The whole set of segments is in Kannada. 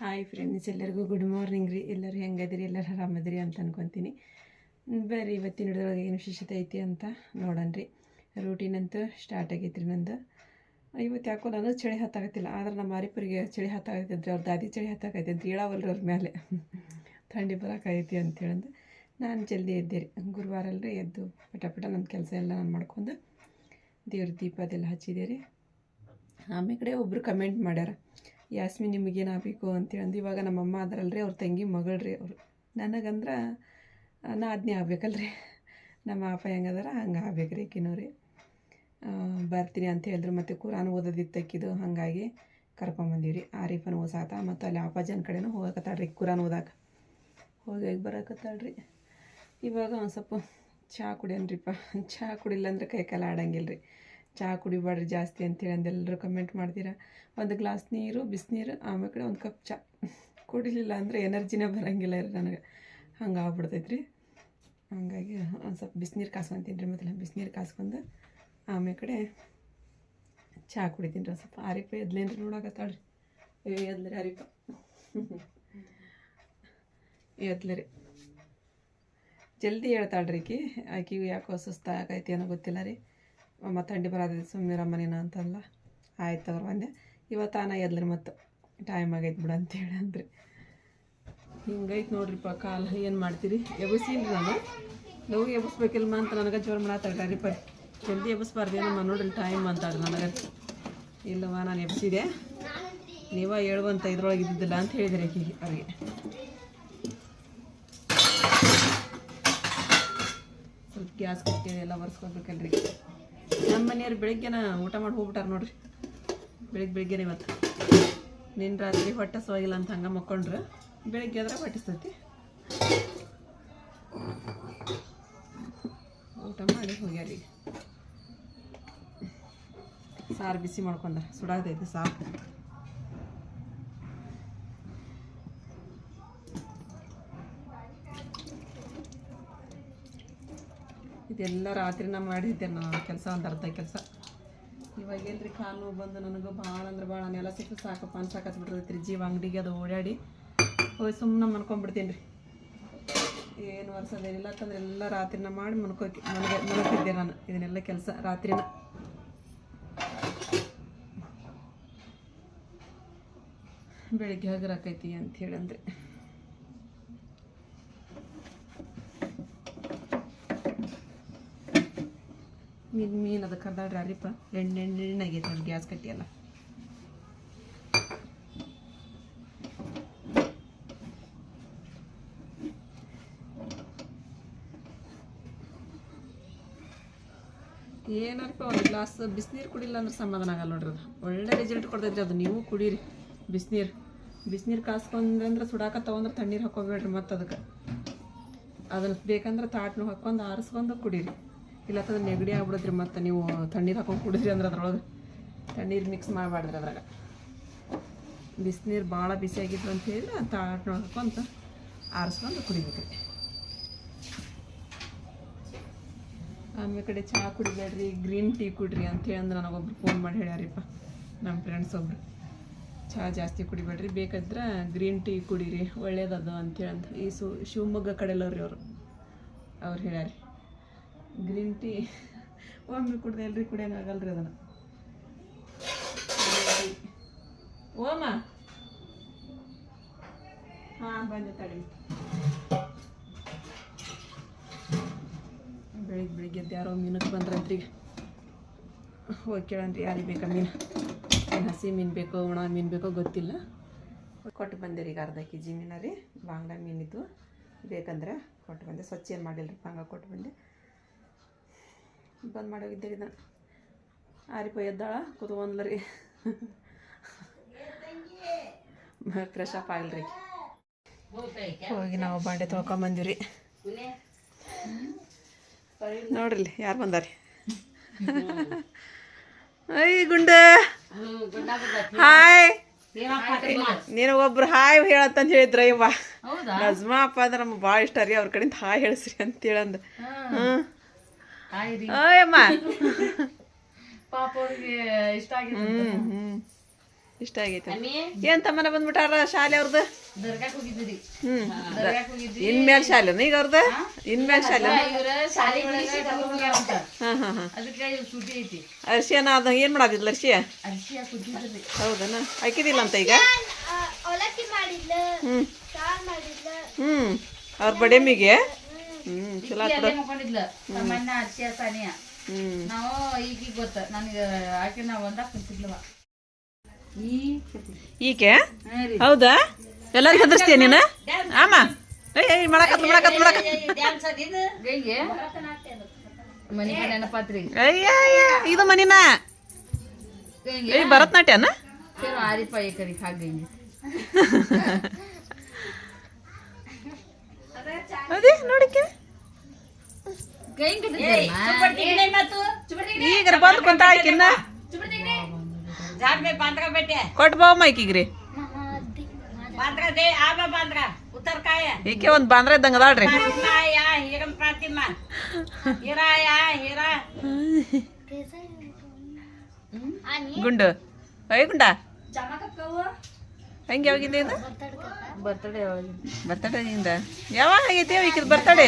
ಹಾಯ್ ಫ್ರೆಂಡ್ಸ್ ಎಲ್ಲರಿಗೂ ಗುಡ್ ಮಾರ್ನಿಂಗ್ ರೀ. ಎಲ್ಲರೂ ಹೆಂಗದಿರಿ ಎಲ್ಲರೂ ಆರಾಮದಿರಿ ಅಂತ ಅನ್ಕೊತೀನಿ. ಬರ್ರಿ, ಇವತ್ತಿನ ಹಿಡಿದೊಳಗೆ ಏನು ವಿಶೇಷತೆ ಐತಿ ಅಂತ ನೋಡನ್ರಿ ರೂಟೀನ್ ಅಂತೂ ಸ್ಟಾರ್ಟ್ ಆಗೈತ್ರಿ ನಂದು. ಇವತ್ತು ಯಾಕೋ ನನಗೆ ಚಳಿ ಹತ್ತಾಗತ್ತಿಲ್ಲ ಆದ್ರೆ ನಮ್ಮ ಮಾರಿಪುರಿಗೆ ಚಳಿ ಹತ್ತಾಗತ್ತೈತ್ರಿ ಅವ್ರ ದಾದಿ ಚಳಿ ಹತ್ತಾಗೈತೆ ಹೇಳವಲ್ರಿ ಅವ್ರ ಮೇಲೆ ಥಂಡಿ ಬರೋಕಾಗೈತಿ ಅಂತೇಳಂದು ನಾನು ಜಲ್ದಿ ಎದ್ದೆ ರೀ. ಗುರುವಾರ ಅಲ್ರಿ ಎದ್ದು ಪಟ ಪಟ ನನ್ನ ಕೆಲಸ ಎಲ್ಲ ನಾನು ಮಾಡ್ಕೊಂಡು ದೇವ್ರ ದೀಪ ಅದೆಲ್ಲ ಹಚ್ಚಿದೆ ರೀ. ಆಮೇಲೆ ಕಡೆ ಒಬ್ಬರು ಕಮೆಂಟ್ ಮಾಡ್ಯಾರ. ಯಾಸ್ಮಿ ಆಗಬೇಕು ಅಂತೇಳಿ ಇವಾಗ ನಮ್ಮಮ್ಮ ಅದರಲ್ರಿ, ಅವ್ರ ತಂಗಿ ಮಗಳ್ರಿ ಅವರು. ನನಗಂದ್ರೆ ನಾ ಅದನ್ನೇ ಆಗ್ಬೇಕಲ್ರಿ. ನಮ್ಮ ಅಪ್ಪ ಹೆಂಗದಾರ, ಹಂಗೆ ಆಗ್ಬೇಕು ರೀ ರೀ ಬರ್ತೀನಿ ಅಂತ ಹೇಳಿದ್ರು ಮತ್ತು ಕುರಾನ್ ಓದೋದಿತ್ತಕ್ಕಿದು ಹಾಗಾಗಿ ಕರ್ಕೊಂಬಂದೀವಿ ಆರಿಫನ್ ಓಸಾತ ಮತ್ತು ಅಲ್ಲಿ ಅಪ್ಪಾಜನ ಕಡೆನೂ ಹೋಗಕತ್ತಾಳ್ರಿ ಕುರಾನ್ ಓದಾಕ. ಹೋಗಿ ಬರಕತ್ತಾಳ್ರಿ. ಇವಾಗ ಒಂದು ಸ್ವಲ್ಪ ಚಹಾ ಕುಡಿಯನ್ರಿಪ್ಪ. ಚಹಾ ಕುಡಿಲ್ಲ ಅಂದ್ರೆ ಕೈ ಕಾಲ ಆಡಂಗಿಲ್ಲ ರೀ ಚಹಾ ಕುಡಿಬಾರ್ರಿ ಜಾಸ್ತಿ ಅಂತೇಳಿ ಅಂದೆಲ್ಲರೂ ಕಮೆಂಟ್ ಮಾಡ್ತೀರಾ? ಒಂದು ಗ್ಲಾಸ್ ನೀರು ಬಿಸಿನೀರು ಆಮೇಲೆ ಕಡೆ ಒಂದು ಕಪ್ ಚಹಾ. ಕುಡಿಲಿಲ್ಲ ಅಂದರೆ ಎನರ್ಜಿನೇ ಬರೋಂಗಿಲ್ಲ ರೀ ನನಗೆ. ಹಂಗೆ ಆಗ್ಬಿಡ್ತೈತ್ರಿ. ಹಂಗಾಗಿ ಒಂದು ಸ್ವಲ್ಪ ಬಿಸಿನೀರು ಕಾಸ್ಕೊಂತೀನಿ ರೀ ಮೊದಲು ಬಿಸಿನೀರು ಕಾಸ್ಕೊಂಡು ಆಮೇಲೆ ಕಡೆ ಚಹಾ ಕುಡಿತೀನಿ ರೀ ಒಂದು ಸ್ವಲ್ಪ. ಆರಿಪ ಎದ್ಲೇನ್ರಿ ನೋಡಕತ್ತಾಳ್ರಿ ಏ, ಎದ್ಲರಿ ಆರಿಪ. ಎದ್ಲರಿ. ಜಲ್ದಿ ಹೇಳ್ತಾಳ್ರಿ ಆಕಿ ಆಕಿಗೆ ಯಾಕೋ ಸುಸ್ತಾಗೈತಿ ಅನ್ನೋ ಗೊತ್ತಿಲ್ಲ ರೀ. ಮತ್ತು ಥಂಡಿ ಬರೋದಿದೆ ಸುಮ್ಮನೆ ರಮ್ಮನಿನ ಅಂತಲ್ಲ. ಆಯ್ತು ಅವ್ರು ಬಂದೆ. ಇವತ್ತು ಆನ ಎದ್ರಿ ಮತ್ತು ಟೈಮ್ ಆಗೈತೆ ಬಿಡು ಅಂತೇಳಿ ಅಂದ್ರಿ. ಹಿಂಗೈತೆ ನೋಡ್ರಿಪ್ಪ ಕಾಲ. ಏನು ಮಾಡ್ತೀರಿ? ಎಬಸಿಲ್ರಿ ನಾನು? ನೋವು ಎಬ್ಬಿಸ್ಬೇಕಿಲ್ಮ ಅಂತ ನನಗೆ ಜೋರು ಮಾಡತ್ತಾಳ್ರಿ ರೀ ಪರಿ. ಜಲ್ದಿ ಏನಮ್ಮ ನೋಡ್ರಿ ಟೈಮ್ ಅಂತಾರೆ ನನಗೆ. ಇಲ್ಲವ ನಾನು ಎಬ್ಸಿದೆ ನೀವ ಹೇಳುವಂತ ಇದ್ರೊಳಗೆ ಇದ್ದಿದ್ದಿಲ್ಲ ಅಂತ ಹೇಳಿದ್ರಿ ಹೀಗೆ ಅವ್ರಿಗೆ. ಸ್ವಲ್ಪ ಗ್ಯಾಸ್ ಕಟ್ಟಿ ಎಲ್ಲ ಒರೆಸ್ಕೊಬೇಕಲ್ರಿ. ನಮ್ಮ ಮನೆಯವ್ರು ಬೆಳಿಗ್ಗೆನ ಊಟ ಮಾಡಿ ಹೋಗ್ಬಿಟ್ಟಾರ ನೋಡ್ರಿ. ಬೆಳಿಗ್ಗೆ ಬೆಳಿಗ್ಗೆನೆ ಇವತ್ತು. ನಿನ್ನ ರಾತ್ರಿ ಹೊಟ್ಟೆ ಸೋಗಿಲ್ಲ ಅಂತ ಹಂಗೆ ಮಕ್ಕೊಂಡ್ರೆ. ಬೆಳಿಗ್ಗೆ ಆದ್ರೆ ಹೊಟ್ಟಿಸ್ತೈತಿ. ಊಟ ಮಾಡಿ ಹೋಗ್ಯಾರ ಈಗ. ಸಾರು ಬಿಸಿ ಮಾಡ್ಕೊಂಡ ಸುಡಾದೈತಿ ಸಾರು. ಇದೆಲ್ಲ ರಾತ್ರಿ ನಾ ಮಾಡಿದ್ದೆ ನಾನು ಕೆಲಸ ಒಂದು ಅರ್ಧ ಕೆಲಸ. ಇವಾಗ ಏನ್ರಿ ಕಾಲು ನೋವು ಬಂದು ನನಗೆ ಭಾಳ ಅಂದ್ರೆ ಭಾಳ ನೆಲ ಸಿಕ್ಕು ಸಾಕಪ್ಪ ಅಂತ ಬಿಡ್ತೈತಿ ರೀ ಜೀವ, ಅಂಗಡಿಗೆ ಅದು ಓಡಾಡಿ ಹೋಗಿ ಸುಮ್ಮನೆ ಮನ್ಕೊಂಡ್ಬಿಡ್ತೀನಿ ರೀ. ಏನು ವರ್ಷದೇನಿಲ್ಲ ಅಂತಂದ್ರೆ ಎಲ್ಲ ರಾತ್ರಿನ ಮಾಡಿ ಮನ್ಕೋತಿ ನನಗೆ ಮನಕಿದ್ದೆ ನಾನು ಇದನ್ನೆಲ್ಲ ಕೆಲಸ ರಾತ್ರಿನ. ಬೆಳಿಗ್ಗೆ ಹಗರಾಕೈತಿ ಅಂತ ಹೇಳಂದ್ರೆ. ಮೀನು ಮೀನು ಅದು ಕರ್ದಾಡ್ರಿ ಅರಿಪ ಎಣ್ಣೆ ಆಗೈತೆ ನೋಡಿ ಗ್ಯಾಸ್ ಕಟ್ಟಿಯಲ್ಲ ಏನಾರಪ್ಪ, ಒಂದು ಗ್ಲಾಸ್ ಬಿಸಿನೀರು ಕುಡಿಲ್ಲ ಅಂದ್ರೆ ಸಮಾಧಾನ ಆಗಲ್ಲ ನೋಡ್ರಿ ಅದು. ಒಳ್ಳೆ ರಿಸಲ್ಟ್ ಕೊಡ್ತೈತ್ರಿ ಅದು. ನೀವು ಕುಡೀರಿ ಬಿಸಿನೀರು. ಬಿಸಿನೀರು ಕಾಸ್ಕೊಂಡ್ರೆ ಸುಡಾಕ ತೊಗೊಂಡ್ರೆ ತಣ್ಣೀರು ಹಾಕೋಬೇಡ್ರಿ ಮತ್ತು ಅದಕ್ಕೆ ಅದನ್ನು ಬೇಕಂದ್ರೆ ತಾಟ್ನು ಹಾಕ್ಕೊಂಡು ಆರಿಸ್ಕೊಂಡು ಕುಡೀರಿ. ಇಲ್ಲ ಅಂತಂದ್ರೆ ನೆಗಡಿ ಆಗ್ಬಿಡತ್ರಿ ಮತ್ತು ನೀವು ತಣ್ಣೀರು ಹಾಕೊಂಡು ಕುಡಿದ್ರಿ ಅಂದ್ರೆ ಅದ್ರೊಳಗೆ ತಣ್ಣೀರು ಮಿಕ್ಸ್ ಮಾಡಬಾರ್ದ್ರಿ ಅದ್ರಾಗ. ಬಿಸಿನೀರು ಭಾಳ ಬಿಸಿ ಆಗಿತ್ತು ಅಂತ ಹೇಳಿದ್ರೆ ತಾಟ್ನೊಳಗೆ ಹಾಕೊಂತ ಆರಿಸ್ಕೊಂಡು ಕುಡಿಬೇಕ್ರಿ ಆಮೇಲೆ ಕಡೆ ಚಹಾ ಕುಡಿಬೇಡ್ರಿ, ಗ್ರೀನ್ ಟೀ ಕುಡ್ರಿ ಅಂತೇಳಿ ಅಂದ್ರೆ ನನಗೊಬ್ರು ಫೋನ್ ಮಾಡಿ ಹೇಳ್ಯಾರಿಪ್ಪ ನಮ್ಮ ಫ್ರೆಂಡ್ಸ್ ಒಬ್ರು. ಚಹಾ ಜಾಸ್ತಿ ಕುಡಿಬೇಡ್ರಿ, ಬೇಕಾದ್ರೆ ಗ್ರೀನ್ ಟೀ ಕುಡೀರಿ ಒಳ್ಳೇದದು ಅಂತೇಳಿ ಅಂತ ಈ ಸು ಶಿವಮೊಗ್ಗ ಕಡೆಯಲ್ಲವ್ರಿ ಅವರು ಅವ್ರು ಹೇಳ್ಯಾರಿ. Green tea. ಒಮ್ಮೆ ಕುಡ್ದೆ ಎಲ್ರಿ ಕುಡಿಯೋಂಗಾಗಲ್ರಿ ಅದನ್ನು. ಓಮ. ಹಾಂ, ಬಂದೆ ತಡಿ. ಬೆಳಿಗ್ಗೆ ಬೆಳಿಗ್ಗೆ ಎದ್ದು ಯಾರೋ ಮೀನಕ್ಕೆ ಬಂದ್ರಂತ್ರಿ ಹೋಗಿ ಕೇಳಂತ್ರಿ, ಯಾರಿಗೆ ಬೇಕಾ ಮೀನು? ಹಸಿ ಮೀನು ಬೇಕೋ, ಒಣ ಮೀನು ಬೇಕೋ ಗೊತ್ತಿಲ್ಲ. ಕೊಟ್ಟು ಬಂದೆ ರೀ ಈಗ ಅರ್ಧ ಕೆ ಜಿ ಮೀನ ರೀ ಬಾಂಗ್ಲಾ ಮೀನಿದ್ದು ಬೇಕಂದ್ರೆ ಕೊಟ್ಟು ಬಂದೆ. ಸ್ವಚ್ಛ ಏನು ಮಾಡಿಲ್ಲ ರೀ ಹಂಗೆ ಕೊಟ್ಟು ಬಂದೆ. ಬಂದ್ ಮಾಡೋಗಿದ್ದೆ ಇದನ್ನ. ಆರಿಪ ಎದ್ದಾಳ ಕೂತ್ಕೊಂಡ್ಲ ರೀ ಫ್ರೆಶ್ ಅಪ್ ಆಗಲ್ರಿ. ಹೋಗಿ ನಾವು ಬಾಂಡೆ ತೊಳ್ಕೊಂಬಂದಿವ್ರಿ ನೋಡ್ರಿ ಯಾರು ಬಂದಾರಿ? ಐ ಗುಂಡ. ಹಾಯ್. ನೀನು ಒಬ್ರು ಹಾಯ್ ಹೇಳತ್ತಂತ ಹೇಳಿದ್ರ ಇವ್ವ. ನಜ್ಮಾ ಅಪ್ಪ ಅಂದ್ರೆ ನಮ್ಗೆ ಭಾಳ ಇಷ್ಟ ರೀ ಅವ್ರ ಕಡೆಯಿಂದ ಹಾಯ್ ಹೇಳಿಸ್ರಿ ಅಂತ ಹೇಳಂದು ಹ್ಞೂ ಓಯಮ್ಮ ಪಾಪ ಅವ್ರಿಗೆ ಇಷ್ಟ ಆಗಿದೆ ಹ್ಞೂ ಹ್ಞೂ ಇಷ್ಟ ಆಗೈತೆ. ಏನ್ ತಮ್ಮನ ಬಂದ್ಬಿಟ್ಟಾರ ಶಾಲೆ ಅವ್ರದ್ದು ದರ್ಗಾಕ್ ಹೋಗಿದ್ರಿ ಹ್ಮ್. ದರ್ಗಾಕ್ ಹೋಗಿದ್ರಿ ಇನ್ಮೇಲೆ ಶಾಲೆನ ಈಗ ಅವ್ರದ್ದು ಇನ್ಮೇಲೆ ಶಾಲೆ ಶಾಲೆ ಅರ್ಶಿಯನ ಅದ ಏನ್ ಮಾಡಿದ್ಲ ಅರ್ಶಿಯ? ಹೌದನ? ಹಾಕಿದಿಲ್ಲ ಅಂತ ಈಗ? ಅವಲಕ್ಕಿ ಮಾಡಿದ್ಲು ಹ್ಮ್. ಹ್ಮ್. ಅವ್ರ ಬಡೆಮಿಗೆ ಹ್ಮ್ ಚಲೋ ಆತ್ ಅಲ್ಲೇ ಮಕ್ಕೊಂಡಿದ್ಲ. ಸಾಮಾನ್ಯ ಅರ್ಶಿಯ ಸಾನಿಯ ಹ್ಮ್. ನಾವು ಈಗ ಗೊತ್ತ. ನನಗೆ ಆಕೆ ನಾವು ಒಂದಾಗ ಕುಂತಿದ್ಲವ ಈ ಈಕೆ? ಹೌದಾ? ಎಲ್ಲರಿಗೂ ಹೆದರ್ಸ್ತೀಯ ನೀನು? ಆಮ. ಏಯ್ ಏಯ್ ಮಾಡಕತ್ ಮನಿ ನೆನಪಾತ್ರಿ. ಅಯ್ಯ ಅಯ್ಯ, ಇದು ಮನಿನ? ಏಯ್ ಭರತನಾಟ್ಯನ? ಆರಿಪಾಯಿ ಆರಿಪ ಕಡೆ ಹಾಗೆ. ಅದೇ ನೋಡಕ್ಕೆ ಈಗ ಬಂದು ಕುಂತ ಆಕಿನ್ನ ಕೊಟ್ಟು ಬಾವ ಮೈಕಿಗ್ರಿ ಈಕೆ ಒಂದ್ ಬಾಂದ್ರ ಇದ್ದಂಗ ಅದಾಳ್ರಿ. ಗುಂಡು. ಐ ಗುಂಡ. ಹಂಗೆ ಯಾವಾಗಿಂದ ಇದು? ಬರ್ತಡೇ ಯಾವಾಗ? ಬರ್ತಡೇದಿಂದ ಯಾವಾಗ ಆಗೈತಿ ಈಗ ಬರ್ತಡೇ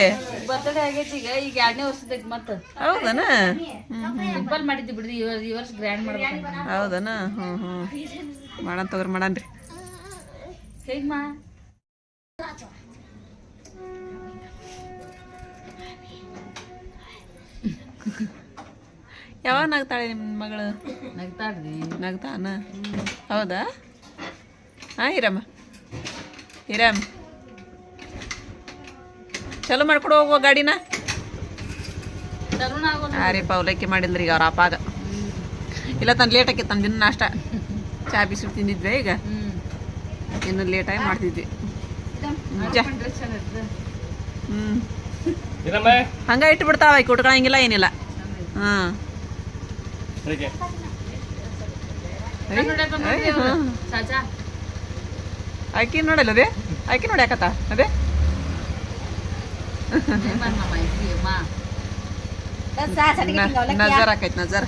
ಬರ್ತಡೇ ಆಗೈತಿ ಈಗ ಈಗ ಎರಡನೇ ವರ್ಷದಾಗ ಮತ್ತೆ ಹೌದನ? ಸಿಂಪಲ್ ಮಾಡಿದ್ವಿ ಬಿಡ್ರಿ ಈ ವರ್ಷ- ಈ ವರ್ಷ ಗ್ರ್ಯಾಂಡ್ ಮಾಡ್ಬೇಕು ಹೌದನ? ಹ್ಞೂ ಹ್ಞೂ ಮಾಡೋಣ ತಗೋರಿ ರೀ ಹೇಗೆ ಮಾ ಯಾವಾಗ ನಗ್ತಾಳೆ ನಿಮ್ಮ ಮಗಳು? ನಗ್ತಾಳ್ರಿ. ನಗ್ತಾನ ಹೌದಾ? ಹಾಂ ಇರಮ್ಮ. ಇರಮ್ಮ. ಚಲೋ ಮಾಡ್ಕೊಡು ಹೋಗುವ ಗಾಡಿನ. ರೀ ಪೌಲಕ್ಕಿ ಮಾಡಿದ್ರಿ ಈಗ ಅವ್ರ ಅಪ್ಪಾಗ ಇಲ್ಲ ತನ್ ಲೇಟ್ ಆಕೈತೆ ತನ್ನ ದಿನ ನಾಷ್ಟ. ಚಾ ಬಿಸಿ ತಿಂದಿದ್ವಿ ಈಗ. ಇನ್ನು ಲೇಟಾಗಿ ಮಾಡ್ತಿದ್ವಿ. ಹ್ಞೂ ಹಂಗ ಇಟ್ಟು ಬಿಡ್ತಾವ ಈಗ ಉಟ್ಕೊಳಂಗಿಲ್ಲ ಏನಿಲ್ಲ. ಹಾಂ ಆಕಿ ನೋಡಲ್ಲ ಅದೇ? ಆಕಿ ನೋಡಿ ಯಾಕತ್ತ? ಅದೇ? ನಜರ್ ಆಕೈತಿ ನಜರ್.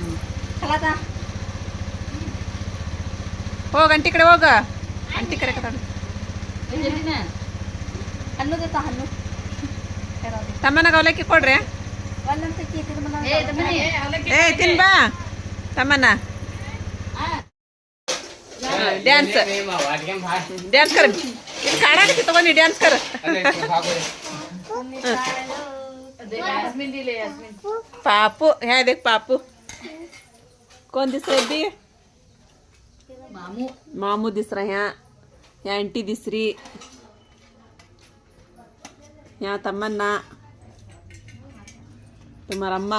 ಹೋಗ ಅಂಟಿ ಕಡೆ ಹೋಗ. ಅಂಟಿ ಕಡೆ ತಮ್ಮನಾಗ ಅವಲಕ್ಕಿ ಕೊಡ್ರಿ? ಏ ತಿನ್ಬಾ ಏ ತಿನ್ ಬಾ ತಮ್ಮನ. ಡ್ಯಾನ್ಸ್ ಡ್ಯಾನ್ಸ್ ಕರ. ಕಾಡಾಡಕ್ಕೆ ತಗೊಂಡಿ ಡ್ಯಾನ್ಸ್ ಕರ. ಪಾಪು ಹೇಳಿ ಪಾಪು. कोण दिसरी मामू मामू दिसरा ಯಾ ಆಂಟಿ आंटी दिसरी ह्या तमन्ना तुम्हारಮ್ಮ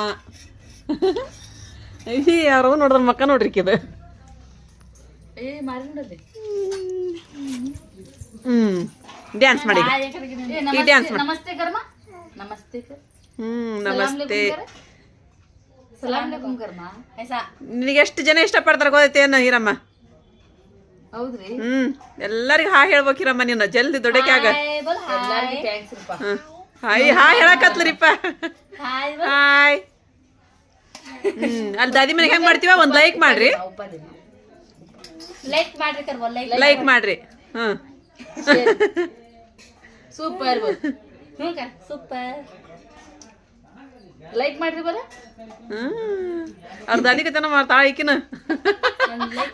ಅಯ್ಯ, ಯಾರೋ ನೋಡಿದ್ರೆ ಮಕ್ಕ ನೋಡ್ರಿಕ್ಕಿದೆ ಹ್ಮ್ ಡ್ಯಾನ್ಸ್ ಮಾಡಿ. ಈ ಡ್ಯಾನ್ಸ್ ನಮಸ್ತೆ ನಮಸ್ತೆ ಕರ್ಮ. ನಮಸ್ತೆ ಹ್ಮ್ ನಮಸ್ತೆ. ನಿನಗೆ ಎಷ್ಟು ಜನ ಇಷ್ಟಪಡ್ತಾರೆ ಗೊತ್ತೈತೇನು ಹೀರಮ್ಮ? ಹೌದ್ರಿ? ಹ್ಮ್ ಎಲ್ಲರಿಗೂ ಹಾ ಹೇಳ್ಬೇಕು ಹೀರಮ್ಮ ನೀನು. ಜಲ್ದಿ ದೊಡ್ಡಕ್ಯಾಗ. Hi hi. ಹೇಳಕತ್ಲರಿಪ್ಪ. ಹಾಯ್ ಹ್ಮ್ ಅಲ್ಲಿ ದಾದಿ ಮನೆಗೆ ಹೆಂಗ್ ಮಾಡ್ತೀವ? ಒಂದ್ ಲೈಕ್ ಮಾಡ್ರಿ. ಲೈಕ್ ಮಾಡ್ರಿ ಕರ್ವ ಲೈಕ್ ಲೈಕ್ ಮಾಡ್ರಿ. ಹ್ಮ್ ಸೂಪರ್ ಹ್ಞೂ ಸೂಪರ್ ಲೈಕ್ ಮಾಡ್ರಿ ಬರ? ಹ್ಮ್ ಅವ್ರ ದಾದಿ ಕತೆನ ಮಾಡ್ತಾಳ ಈಕಿನ.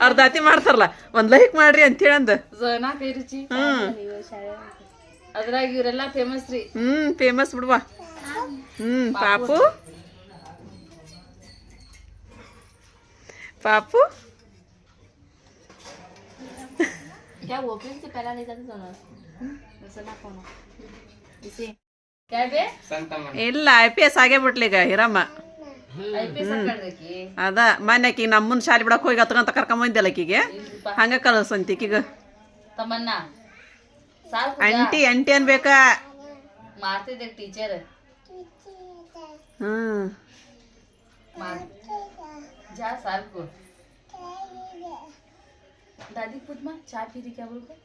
ಅರ್ಧ ಅತಿ ಮಾಡ್ತಾರಲ್ಲ ಒಂದ್ ಲೈಕ್ ಮಾಡ್ರಿ ಅಂತ ಹೇಳಂದ ರುಚಿ ಹ್ಮ್ ಅದ್ರಾಗ ಇವರೆಲ್ಲ ಫೇಮಸ್ ರೀ. ಹ್ಮ್ ಫೇಮಸ್ ಬಿಡ್ವಾ. ಹ್ಮ್ ಪಾಪು. ಪಾಪು? ಇಲ್ಲ ಐ ಪಿ ಎಸ್ ಆಗೇ ಬಿಟ್ಲಿ ಈಗ ಹಿರಮ್ಮ ಅದ ಮೊನ್ನೆ ಆಕಿಗೆ ನಮ್ಮನ್ ಶಾಲೆ ಬಿಡಕ್ ಹೋಗಿ ಹತ್ಕೊಂತ ಕರ್ಕೊಂಬಂದಿಲ್ಲ ಆಕಿಗೆ ಹಂಗ ಕಲಸಂತ ಈಕಿಗ ಅಂಟಿ ಅಂಟಿ ಅನ್ಬೇಕ ಮಾಡ್ತಿದ್ದೆ ಟೀಚರ್ ಹ್ಮ್ ಸಾಕು दादी पूछ माँ चाय पी रही क्या बोल के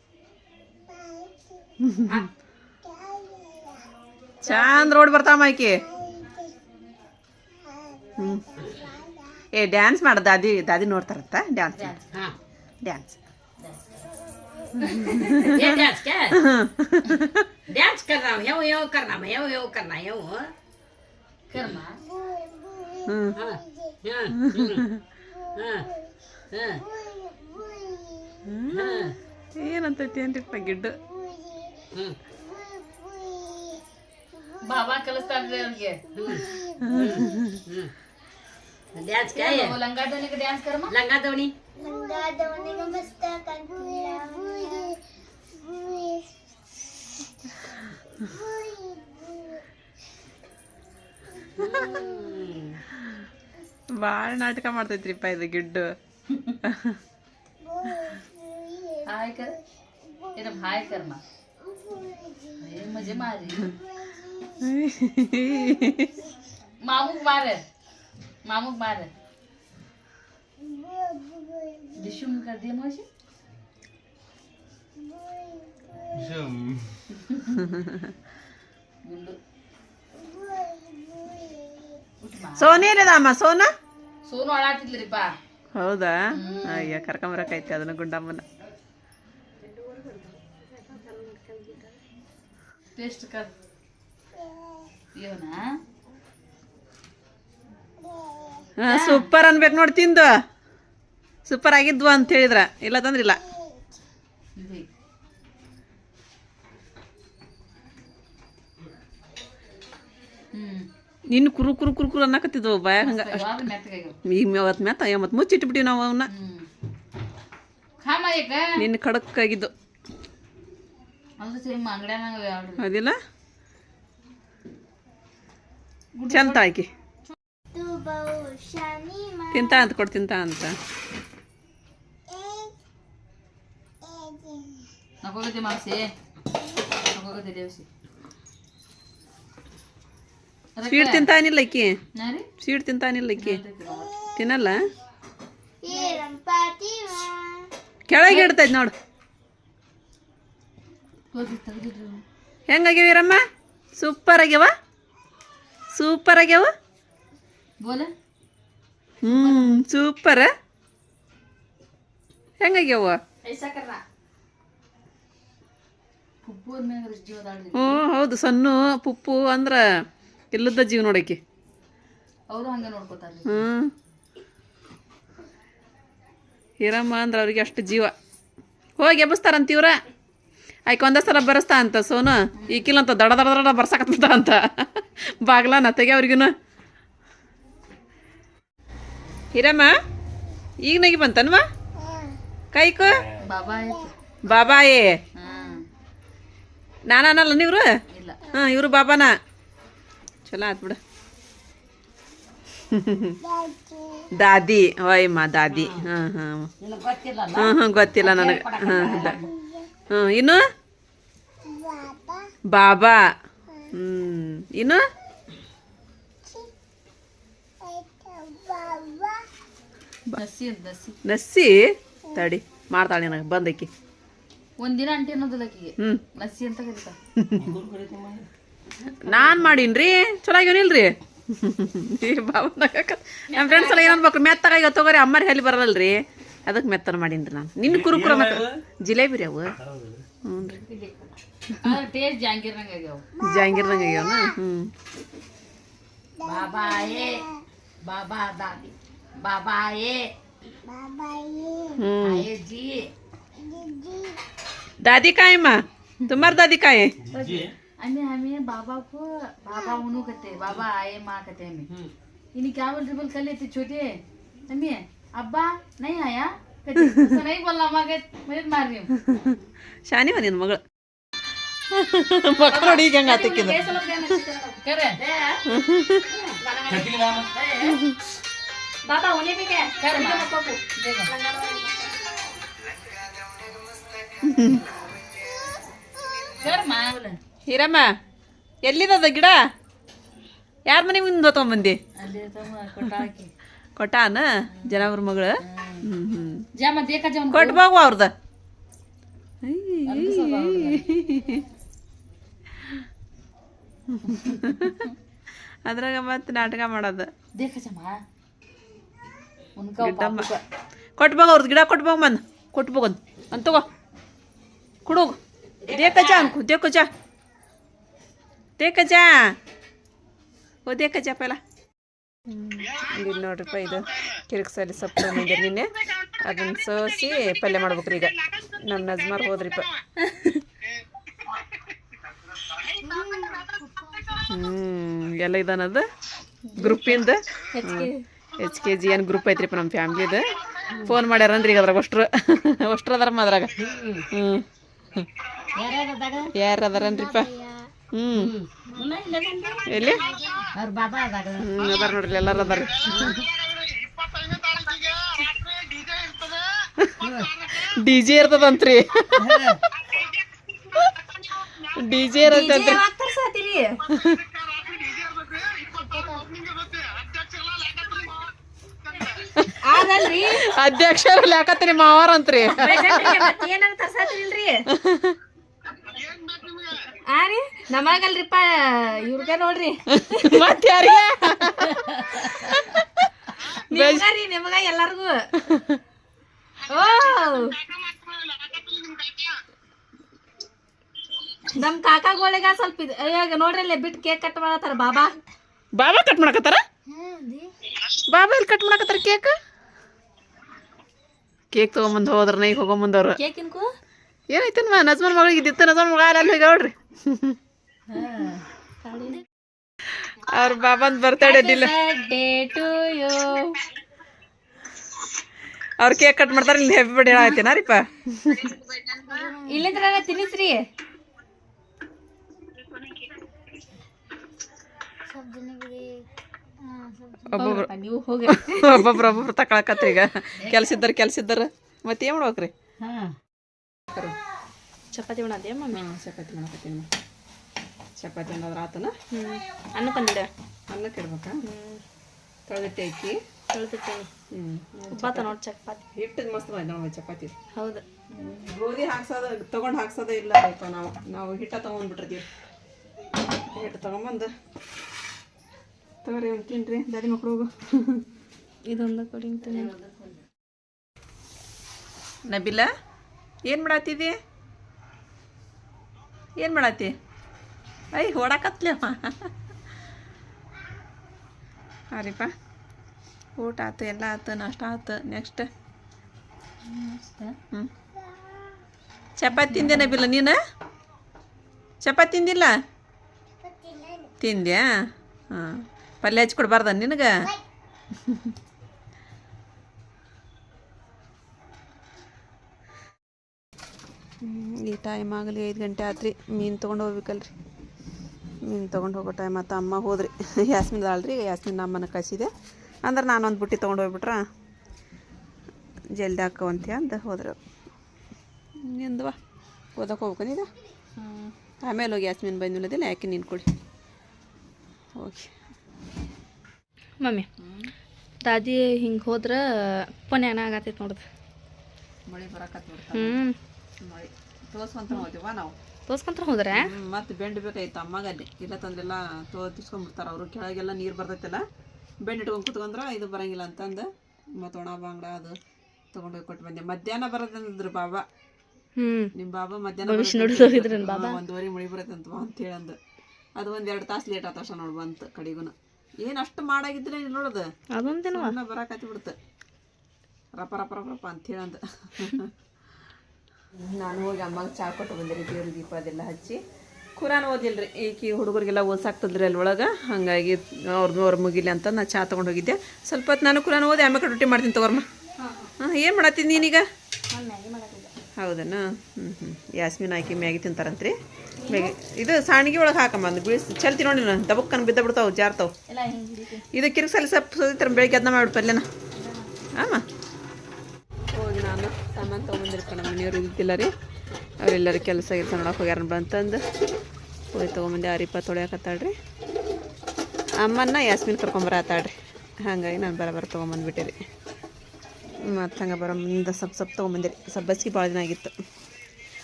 ಚಂದ ರೋಡ್ ಬರ್ತಾವ ಆಕಿ ಹ್ಮ್ ಏ ಡ್ಯಾನ್ಸ್ ಮಾಡ ದಾದಿ ದಾದಿ ನೋಡ್ತಾರಂತ ಡ್ಯಾನ್ಸ್ ಡ್ಯಾನ್ಸ್ ये डांस क्या डांस कर रहा हूँ यो यो करना मैं यो यो करना यो ಕರ್ಮ ಹ್ಞೂ हाँ हाँ हाँ हाँ हाँ ಏನಂತೈತಿ ಏನ್ರಿಪ್ಪ ಗಿಡ್ಡ? ಬಾಬಾ ಕಲಿಸ್ತಾರ್ರಿ ಅವ್ರಿಗೆ ಡ್ಯಾನ್ಸ್ ಲಂಗಾ ಡ್ಯಾನ್ಸ್ ಕರ್ಮ? ಭಾಳ ನಾಟಕ ಮಾಡ್ತೈತ್ರಿಪ್ಪ ಇದು ಗಿಡ್ಡು. ಹಾಯ್ ಕರ್ ಏನಮ್ಮ ಹಾಯ್ ಕರ್ಮ ಏ ಮಜ ಮಾರಿ ಮಾಮೂಗ್ ಮಾರೆ ಮಾಮೂಗ್ मामू ದಿಶುಮ್ ಕರ್ ದಿಯ ಮೋಶಿ ಗುಂಡು ಉಟ್ ಮಾ. ಸೋನಿ ಏನಿದಮ್ಮ ಸೋನ ಸೋನು ಅಳಾತಿದ್ಲಿರಿಪ್ಪ ಹೌದಾ? ಅಯ್ಯ ಕರ್ಕೊಂಬರಕೈತಿ ಅದನ್ನ ಗುಂಡಮ್ಮನ ಟೇಸ್ಟ್ ಕರ್ ಇವನಾ ಸೂಪರ್ ಅನ್ಬೇಕು ನೋಡಿ ತಿಂದು. ಸೂಪರ್ ಆಗಿದ್ವು ಅಂತ ಹೇಳಿದ್ರ. ಇಲ್ಲ ತಂದ್ರಿಲ್ಲ ನಿನ್ನ ಕುರು ಕುರು ಕುರು ಕುರು ಅನ್ನಕತ್ತಿದ್ವು ಬಾಯಾಗ ಹಂಗ. ಈಗ ಅವತ್ತು ಮೆತ್ತ ಮತ್ತು ಮುಚ್ಚಿಟ್ಬಿಟ್ಟಿವಿ ನಾವು ಅವನ್ನ. ನಿನ್ನ ಖಡಕ್ ಆಗಿದ್ದು ಅದು ಸೇಮ್ ಅಂಗಡ್ಯಾನಾಗ ಯಾವ್ದು ಹೌದಿಲ್ಲ? ಚಂದ ಆಕಿ ತಿಂತ ಅಂತ ಕೊಡ್ ತಿಂತ ಅಂತ. ಸ್ವೀಟ್ ತಿಂತ ಏನಿಲ್ಲ ದೇವಸಿ. ಸ್ವೀಟ್ ತಿಂತಾನಿಲ್ಲ ಏನಿಲ್ಲ ನಾರಿ ಸ್ವೀಟ್ ತಿಂತಾನಿಲ್ಲ ಅಕ್ಕಿ ತಿನ್ನಲ್ಲ? ಕೆಳಗೆ ಇಡ್ತೈತಿ ನೋಡು. ಹೋಗಿ ತೆಗ್ದಿದ್ರು ಹೆಂಗಾಗ್ಯಾವ ವೀರಮ್ಮ? ಸೂಪರ್ ಆಗ್ಯವ? ಸೂಪರ್ ಆಗ್ಯವ? ಹ್ಮ್ ಹ್ಞೂ ಸೂಪರ್ ಹೆಂಗಾಗ್ಯಾವ ಹ್ಞೂ ಹೌದು ಸಣ್ಣ ಪುಪ್ಪು ಅಂದ್ರೆ ಇಲ್ಲದ ಜೀವ ನೋಡಕ್ಕೆ ಹ್ಞೂ ಹೀರಮ್ಮ ಅಂದ್ರೆ ಅವ್ರಿಗೆ ಅಷ್ಟು ಜೀವ. ಹೋಗಿ ಎಬ್ಬಿಸ್ತಾರಂತ ಇವ್ರ? ಆಯ್ಕೆ ಒಂದೇ ಸಲ ಬರೆಸ್ತಾ ಅಂತ ಸೋನು. ಈಕಿಲ್ಲಂತ ದಡ ದಡ ದಡ ಬರ್ಸಾಕತ್ತ ಅಂತ. ಬಾಗ್ಲಾನ ತೆಗೆ ಅವ್ರಿಗೂ ಹಿರಮ್ಮ, ಈಗ ನಗಿ ಬಂತನ್ವ? ಕೈಕು? ಹಾಂ ನಾನಲ್ಲ ನೀವ್ರು? ಹಾಂ, ಇವರು ಬಾಬಾನ. ಚಲೋ ಆತ್ ಬಿಡ. ದಾದಿ. ಓಯಮ್ಮ ದಾದಿ. ಹಾ ಹಾ. ಹಾಂ ಹಾಂ, ಗೊತ್ತಿಲ್ಲ ನನಗೆ. ಹಾಂ ಹಾಂ ಇನ್ನು? ಬಾಬಾ. ಹ್ಞೂ ಇನ್ನು? ನಸಿ ನಸ್ಸಿ. ತಡಿ ಮಾಡ್ತಾಳೆ ನನಗೆ ಬಂದಕ್ಕಿ ಒಂದಿನ ಅಂಟಿ ಅನ್ನೋದಿಲ್ಲ ಆಕಿಗೆ. ಹ್ಞೂ ಅಂತ ಕರೀತಾ ನಾನು ಮಾಡೀನ್ರಿ? ಚಲೋ ಆಗ್ಯಾನಿಲ್ರಿ ಬಾಬಾ ನಮ್ಮ ಫ್ರೆಂಡ್ಸ್ ಎಲ್ಲ ಏನು ಅನ್ಬೇಕು? ಮೆತ್ತಗಾಗ ತಗೋರಿ ಅಮ್ಮರಿ ಹಲ್ಲಿ ಬರಲ್ಲಲ್ರಿ? ಅದಕ್ಕೆ ಮೆತ್ತನ ಮಾಡೀನ್ರಿ ನಾನು ನಿನ್ನ ಕುರುಕುರ ಮತ್ತೆ ಜಿಲೇಬಿ ರೀ ಅವು ಹ್ಞೂ ರೀ ಆದ್ರೆ ಟೇಸ್ಟ್ ಜಾಂಗೀರ್ನಂಗೆ ಆಗ್ಯಾವ ಜಾಂಗೀರ್ದಂಗೆ ಆಗ್ಯಾವನ ಹ್ಞೂ ಬಾಬಾ ಏ ಬಾಬಾ ದಾದಿ ಬಾಬಾ ಏ ಹ್ಞೂ ಏ ಜಿ दादी का है माँ तुम्हार दादी का है आणि आम्ही बाबा को बाबा म्हणू कहते बाबा आए माँ कहते हमें इन्हें क्या बोल रही बोल कर लेते छोटे हमें अब्बा नहीं आया कहते "ऐसा नहीं बोलना माँ कहते मैं मार रही हूँ ಶಾನಿ ನಿನ್ನ ಮಗಳು ಮಕ್ಕಳು ನೋಡಿ ಈಗ ಹೆಂಗೆ ಆತಕ್ಕಿದ करे बाबा उन्हें भी क्या कर माँ देखो कर माँ ಹೀರಮ್ಮ ಎಲ್ಲಿದದ ಗಿಡ ಯಾರ ಮನೆ ಮುಂದೆ ತೊಗೊಂಬಂದಿ ಅಲ್ಲಿ ತಮ್ಮ ಕೊಟ್ಟಾಕಿ ಕೊಟ್ಟಾನ ಜನಾವ್ರ ಮಗಳು. ಹ್ಮ್ ಹ್ಮ್. ಕೊಟ್ಟು ಬಾಗುವ ಅವ್ರದ. ಅದ್ರಾಗ ಮತ್ತೆ ನಾಟಕ ಮಾಡೋದು. ಕೊಟ್ಬಾಗ ಅವ್ರದ್ದು ಗಿಡ ಕೊಟ್ಬಾಗ ಬಂದು ಕೊಟ್ಬೋಗಂದು ಅಂತ ತಗೋ. ಕೊಡೋಗು. ದೇಕಜ ಅನ್ಕು ದೇಕಜ ದೇಕಜ ಓ ದೇಕಜ ಪೆಲ್ಲ ಇಲ್ಲಿ ನೋಡ್ರಿಪ್ಪ ಇದು ಕಿರಿಕ್ಸಲ್ಲಿ ಸೊಪ್ಪು ತಂದಿದ್ದೆ ನಿನ್ನೆ. ಅದನ್ನ ಸೋಸಿ ಪಲ್ಯ ಮಾಡ್ಬೇಕ್ರಿ ಈಗ. ನಮ್ಮ ನಜ್ಮಾರ್ ಹೋದ್ರಿಪ್ಪ. ಹ್ಮ್ ಎಲ್ಲ ಇದಾನದ ಗ್ರೂಪಿಂದ ಎಚ್ ಕೆ ಜಿ ಏನು ಗ್ರೂಪ್ ಐತ್ರಿಪ್ಪ ನಮ್ಮ ಫ್ಯಾಮ್ಲಿದು ಫೋನ್ ಮಾಡ್ಯಾರನ್ರಿ ಈಗ ಅದ್ರಾಗ ಅಷ್ಟ್ರು. ಅಷ್ಟ್ರ ಅದಾರಮ್ಮ ಅದ್ರಾಗ. ಹ್ಞೂ ಯಾರು ಅದಾರನ್ರಿಪ್ಪ ಹ್ಞೂ ಎಲ್ಲಿ? ಅವ್ರ ಬಾಬಾ ಅದಾಗ ಹ್ಞೂ ಅದಾರ ನೋಡ್ರಿ ಎಲ್ಲಾರು ಅದಾರ. ಡಿ ಜೆ ಇರ್ತದಂತ್ರಿ. ಡಿ ಜೆ ಇರತ್ತಂತ್ರಿ ಅಧ್ಯಕ್ಷರು ಲೆಕ್ಕತ್ರಿ ಮಾವಾರಂತ್ರಿ ಮತ್ತೆ ಏನಾರ ತರ್ಸಾತಿರಿಲ್ರಿ ಆ ರೀ ನಮಗಲ್ರಿಪ್ಪ ಇವ್ರಗ ನೋಡ್ರಿ. ಮತ್ತೆ ಯಾರಿಗೆ? ನಿಮ್ಗ ರೀ ನಿಮಗ ಎಲ್ಲಾರ್ಗೂ. ಓ! ನಮ್ ಕಾಕಾಗೋಳಿಗ ಸ್ವಲ್ಪ ಇದು ಇವಾಗ ನೋಡ್ರಿ ಅಲ್ಲೇ ಬಿಟ್ಟು ಕೇಕ್ ಕಟ್ ಮಾಡತ್ತಾರ ಬಾಬಾ. ಬಾಬಾ ಕಟ್ ಮಾಡಕತ್ತಾರ? ಬಾಬಾ ಎಲ್ಲಿ ಕಟ್ ಮಾಡಕತ್ತಾರ ಕೇಕ್? ಕೇಕ್ ತಗೊಂಬಂದು ಹೋದ್ರ ಈಗ ಹೋಗೊಂಬಂದವ್ರು. ಕೇಕ್ ಇನ್ಕು ಏನೈತನ್ಮ ನಜ್ಮನ್ ಮಗಳಿಗೆ ಇದ್ದಿತ್ತು ನಜ್ಮನ್ ಮಗ ಅಲ್ಲಿ ಹೋಗಿ ನೋಡ್ರಿ. ಅವ್ರ ಬಾಬಂದ್ ಬರ್ತಡೇ ದಿಲ್ಲ. ಡೇ ಟು ಯು ಅವ್ರ ಕೇಕ್ ಕಟ್ ಮಾಡ್ತಾರ ಇಲ್ಲಿ ಹ್ಯಾಪಿ ಬರ್ಡೇ ಹೇಳತ್ತೀನ ರೀಪ ಇಲ್ಲಿಂದ್ರ ತಿನ್ನಿಸ್ರಿ. ಒಬ್ಬೊಬ್ರು ನೀವು ಹೋಗಿ ಒಬ್ಬೊಬ್ರು ಒಬ್ಬೊಬ್ರು ತಕೊಳಕತ್ರಿ ಈಗ ಕೆಲ್ಸ ಇದ್ದಾರ ಕೆಲ್ಸ ಇದ್ದಾರ ಮತ್ತೆ ಏನ್ ಮಾಡ್ಬೇಕ್ರಿ ಚಪಾತಿ ಮಾಡತ್ತೆ ಮಮ್ಮಿ? ಹ್ಞೂ ಚಪಾತಿ ಮಾಡಕತ್ತೀನಿ ಚಪಾತಿ ಉಣ್ಣೋದ್ರ ಆತನ? ಹ್ಮ್. ಅನ್ನ ತಂದಿಡ ಅನ್ನಕ್ಕೆ ಇಡ್ಬೇಕಾ? ತೊಳೆದಿಟ್ಟೆ ಐತಿ ತೊಳ್ದಿಟ್ಟೇನಿ ಹ್ಞೂ ನೋಡಿ ನೋಡ್ ಚಪಾತಿ. ಹಿಟ್ಟದ ಮಸ್ತ್ ನೋಡಿ ಚಪಾತಿ. ಹೌದು. ಗೋಧಿ ಹಾಕ್ಸೋದ ತಗೊಂಡು ಹಾಕ್ಸೋದೇ ಇಲ್ಲ ಆಯ್ತು ನಾವು. ನಾವು ಹಿಟ್ಟ ತೊಗೊಂಡ್ಬಿಟ್ಟಿರ್ತೀವಿ ಹಿಟ್ಟು ತೊಗೊಂಬಂದು. ತಗೋರಿ ಒಂದು ತಿನ್ರಿ ದಾದಿ ಮಕ್ಳು ಹೋಗು. ಇದೊಂದು ಕೊಡಿ ಅಂತೀನಿ ನಬಿಲ? ಏನು ಮಾಡತ್ತಿದಿ ಏನು ಮಾಡತ್ತಿ ಐ, ಓಡಾಕತ್ಲೇವ. ಅರಿಪ್ಪ ಊಟ ಆತು, ಎಲ್ಲ ಆತು, ನಾಷ್ಟ ಆತು ನೆಕ್ಸ್ಟ್ ಹ್ಞೂ ಚಪಾತಿ ತಿಂದೇನ ಬಿಲ್ಲ ನೀನು? ಚಪಾತಿ ತಿಂದಿಲ್ಲ? ತಿಂದ್ಯಾ? ಹಾಂ. ಪಲ್ಯ ಹಚ್ಕೊಡ್ಬಾರ್ದ ನಿನಗೆ? ಈ ಟೈಮ್ ಆಗಲಿ ಐದು ಗಂಟೆ ಆತ್ರಿ. ಮೀನು ತೊಗೊಂಡು ಹೋಗ್ಬೇಕಲ್ರಿ. ಮೀನು ತೊಗೊಂಡು ಹೋಗೋ ಟೈಮ್ ಆತ. ಅಮ್ಮ ಹೋದ್ರಿ. ಯಾಸ್ಮಿನ್ ಅಲ್ರಿ ಯಾಸ್ಮಿನ್ ಅಮ್ಮನ ಕಸಿದೆ ಅಂದ್ರೆ ನಾನು ಒಂದು ಬುಟ್ಟಿ ತೊಗೊಂಡು ಹೋಗ್ಬಿಟ್ರ? ಜಲ್ದಿ ಹಾಕೋ ಅಂತ ಹೋದ್ರು. ನಿಂದವಾ? ಓದಕ್ಕೆ ಹೋಗ್ಬೇಕನೀಗ ಆಮೇಲೆ ಹೋಗಿ ಯಾಸ್ಮಿನ್ ಬಂದಿಲ್ಲದಿಲ್ಲ ಯಾಕೆ ನೀನು ಕೊಡಿ? ಓಕೆ ಮಮ್ಮಿ ದಾದಿ ಹಿಂಗೆ ಹೋದ್ರೆ ಪುಣ್ಯನ ಆಗತ್ತೈತೆ ನೋಡಿದ್ರೆ ಮಳೆ ಬರಕತ್ತ ಹ್ಞೂ ಮಳೆ ತೋರ್ಸ್ಕೊಂತ ಹೋಗ್ತೀವ ನಾವು. ತೋರ್ಸ್ಕೊಂತ್ರ ಹೋದ್ರ? ಮತ್ತೆ ಬೆಂಡ್ ಬೇಕಾಯ್ತು ಅಮ್ಮಗಲ್ಲಿ. ಇಲ್ಲ ತಂದೆಲ್ಲ ತೋ ತಿಸ್ಕೊಂಡ್ಬಿಡ್ತಾರೆ ಅವರು. ಕೆಳಗೆಲ್ಲ ನೀರು ಬರ್ತೈತಲ್ಲ ಬೆಂಡ್ ಇಟ್ಕೊಂಡು ಕುತ್ಕೊಂಡ್ರೆ ಇದು ಬರಂಗಿಲ್ಲ ಅಂತಂದು ಮತ್ತು ಒಣ ಬಾಂಗ್ಡ ಅದು ತೊಗೊಂಡೋಗಿ ಕೊಟ್ಟು ಬಂದೆ. ಮಧ್ಯಾಹ್ನ ಬರೋದಂದ್ರು ಬಾಬಾ. ನಿಮ್ಮ ಬಾಬಾ ಮಧ್ಯಾಹ್ನ ಒಂದೂವರೆ ಮುಳಿ ಬರತ್ತಂತ ಬಾ ಅಂತ ಹೇಳಂದು. ಅದು ಒಂದ್ ಎರಡು ತಾಸು ಲೇಟ್ ಆತ ಅಷ್ಟ ಬಂತ ಬಂತು ಕಡೆಗೂ ಅಷ್ಟ ಅಷ್ಟು ಮಾಡಾಗಿದ್ರೆ ನೋಡೋದು? ಬಿಡ್ತ ಬರಾಕತ್ತಿ ಬಿಡ್ತು ರಪ ರಪ ರಪ ರಪ ಅಂತ ಹೇಳಂದು. ನಾನು ಹೋಗಿ ಅಮ್ಮಗೆ ಚಾ ಕೊಟ್ಟು ಬಂದಿರಿ ದೇವ್ರ ದೀಪ ಅದೆಲ್ಲ ಹಚ್ಚಿ. ಕುರಾನ್ ಓದಿಲ್ರಿ ಈಕಿ ಹುಡುಗರಿಗೆಲ್ಲ ಓದ್ಸಾಕ್ತದ್ರಿ ಅಲ್ಲಿ ಒಳಗೆ ಹಾಗಾಗಿ ಅವ್ರದ್ದು ಅವ್ರ ಮುಗಿಲಿ ಅಂತ ನಾ ಚಾ ತೊಗೊಂಡು ಹೋಗಿದ್ದೆ. ಸ್ವಲ್ಪ ಹೊತ್ತು ನಾನು ಕುರಾನ್ ಓದಿ ಆಮೇಲೆ ರೊಟ್ಟಿ ಮಾಡ್ತೀನಿ ತಗೋರ್ಮ. ಹಾಂ ಏನು ಮಾಡತ್ತೀನಿ ನೀನೀಗ? ಹೌದನ? ಹ್ಞೂ ಹ್ಞೂ ಯಾಸ್ಮಿನ್ ಹಾಕಿ ಮ್ಯಾಗಿ ತಿಂತಾರಂತ್ರಿ? ಮ್ಯಾಗಿ. ಇದು ಸಾಣಿಗೆ ಒಳಗೆ ಹಾಕಮ್ಮ ಅಂದ್ ಬೀಳ್ಸಿ ಚಲ್ತಿ ನೋಡಿ ನಾನು ದಬಕ್ಕನ್ನು ಬಿದ್ದ ಬಿಡ್ತಾವೆ ಜಾರ್ತಾವೆ. ಇದು ಕಿರಿಕ್ಸಲ್ಲಿ ಸ್ವಲ್ಪ ಸುದಿತ್ರ ಬೆಳಿಗ್ಗೆ ಅದನ್ನ ಮಾಡಿಬಿಟ್ಟು ಪಲ್ಯನ ಆಮ? ನಾನು ಸಾಮಾನು ತೊಗೊಂಬಂದಿರಪ್ಪ ನಮ್ಮ ಮನೆಯವ್ರು ಇದ್ದಿಲ್ಲ ರೀ ಅವರೆಲ್ಲರೂ ಕೆಲಸ ಕೆಲಸ ನೋಡಕ್ಕೆ ಹೋಗ್ಯಾರ ಬಂತಂದು ಹೋಗಿ ತೊಗೊಂಬಂದು ಯಾರಿಪ್ಪ ತೊಳೆಯಕತ್ತಾಳ್ರಿ ಅಮ್ಮನ್ನ ಯಾಸ್ಮಿನ್ ಕರ್ಕೊಂಬರತ್ತಾಳ್ರಿ ಹಾಗಾಗಿ ನಾನು ಬರ ತೊಗೊಂಬಂದ್ಬಿಟ್ಟೆ ರೀ ಮತ್ತು ಹಂಗೆ ಬರೋ ಮುಂದೆ ಸಪ್ ಸಪ್ ತೊಗೊಂಬಂದಿರಿ. ಸಬ್ಬಸ್ಗಿ ಭಾಳ ದಿನ ಆಗಿತ್ತು.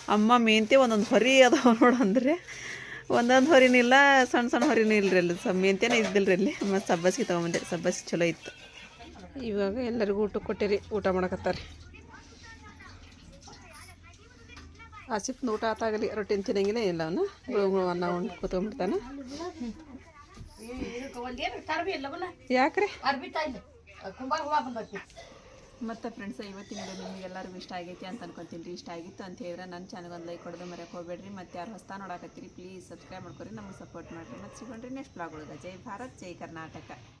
ಅಮ್ಮ ಮೆಂತೆ ಒಂದೊಂದು ಹೊರಿ ಅದಾವ ನೋಡು ಅಂದ್ರೆ. ಒಂದೊಂದು ಹೊರಿನಿಲ್ಲ ಸಣ್ಣ ಸಣ್ಣ ಹೊರಿನೂ ರೀ ಅಲ್ಲಿ. ಸ ಮೆಂತೆನೇ ರೀ ಅಲ್ಲಿ. ಮತ್ತು ಸಬ್ಬಸ್ಗಿ ತೊಗೊಂಬಂದಿರಿ ಸಬ್ಬಸ್ಗಿ ಚಲೋ ಇತ್ತು. ಇವಾಗ ಎಲ್ಲರಿಗೂ ಊಟ ಕೊಟ್ಟಿರಿ. ಊಟ ಮಾಡಕತ್ತಾರೆ ಆಸಿಫ್ ಊಟ ಆತಾಗಲಿ ರೊಟ್ಟಿನ ತಿನ್ನಂಗಿಲ್ಲ, ಇಲ್ಲ ಅವನು. ಗುಳು ಅನ್ನ ಉಂಡು ಕೂತ್ಕೊಂಡ್ಬಿಡ್ತಾನೆ ಯಾಕ್ರಿ? ಮತ್ತೆ ಫ್ರೆಂಡ್ಸ್ ಇವತ್ತಿನ ನಿಮಗೆಲ್ಲರಿಗೂ ಇಷ್ಟ ಆಗೈತಿ ಅಂತ ಅನ್ಕೊತೀನಿ. ರೀ ಇಷ್ಟ ಆಗಿತ್ತು ಅಂತ ಹೇಳಿದ್ರೆ ನನ್ನ ಚಾನಲ್ ಒಂದು ಲೈಕ್ ಕೊಡೋದು ಮರೆಯಕ್ಕೆ ಹೋಗ್ಬೇಡ್ರಿ. ಮತ್ತು ಯಾರು ಹೊಸ ನೋಡಾಕತ್ತೀರಿ ಪ್ಲೀಸ್ ಸಬ್ಸ್ಕ್ರೈಬ್ ಮಾಡ್ಕೊರಿ. ನಮಗೆ ಸಪೋರ್ಟ್ ಮಾಡಿರಿ. ಮತ್ತು ಸಿಗೋಣ್ರಿ ನೆಕ್ಸ್ಟ್ ಬ್ಲಾಗ್ ಒಳಗೆ. ಜೈ ಭಾರತ್, ಜೈ ಕರ್ನಾಟಕ.